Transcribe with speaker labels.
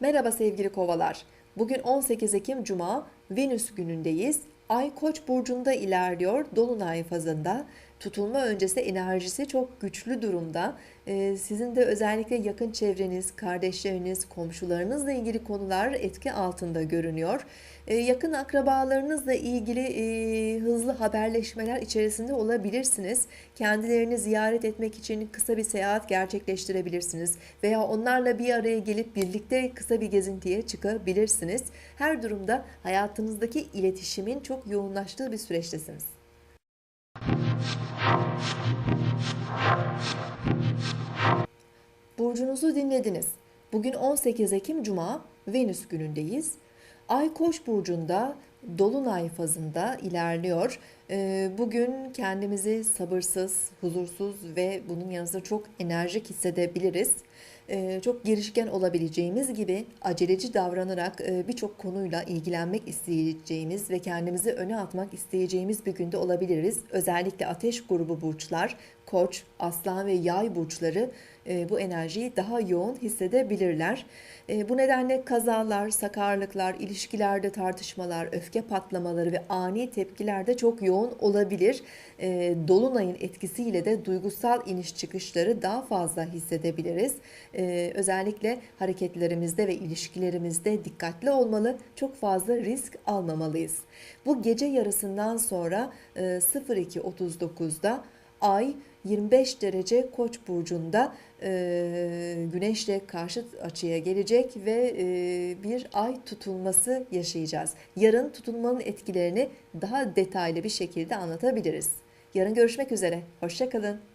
Speaker 1: Merhaba sevgili kovalar. Bugün 18 Ekim Cuma, Venüs günündeyiz. Ay Koç burcunda ilerliyor, dolunay fazında. Tutulma öncesi enerjisi çok güçlü durumda. Ee, sizin de özellikle yakın çevreniz, kardeşleriniz, komşularınızla ilgili konular etki altında görünüyor. Ee, yakın akrabalarınızla ilgili e, hızlı haberleşmeler içerisinde olabilirsiniz. Kendilerini ziyaret etmek için kısa bir seyahat gerçekleştirebilirsiniz veya onlarla bir araya gelip birlikte kısa bir gezintiye çıkabilirsiniz. Her durumda hayatınızdaki iletişimin çok yoğunlaştığı bir süreçtesiniz. Burcunuzu dinlediniz. Bugün 18 Ekim Cuma, Venüs günündeyiz. Ay Koç burcunda dolunay fazında ilerliyor. Ee, Bugün kendimizi sabırsız, huzursuz ve bunun yanı sıra çok enerjik hissedebiliriz. Ee, Çok girişken olabileceğimiz gibi aceleci davranarak e, birçok konuyla ilgilenmek isteyeceğimiz ve kendimizi öne atmak isteyeceğimiz bir günde olabiliriz. Özellikle ateş grubu burçlar, koç, aslan ve yay burçları e, bu enerjiyi daha yoğun hissedebilirler. E, Bu nedenle kazalar, sakarlıklar, ilişkilerde tartışmalar, öfke patlamaları ve ani tepkiler de çok yoğun olabilir. E, Dolunayın etkisiyle de duygusal iniş çıkışları daha fazla hissedebiliriz. E, Özellikle hareketlerimizde ve ilişkilerimizde dikkatli olmalı, çok fazla risk almamalıyız. Bu gece yarısından sonra e, 02.39'da Ay 25 derece Koç burcunda e, Güneşle karşıt açıya gelecek ve e, bir ay tutulması yaşayacağız. Yarın tutulmanın etkilerini daha detaylı bir şekilde anlatabiliriz. Yarın görüşmek üzere. Hoşçakalın.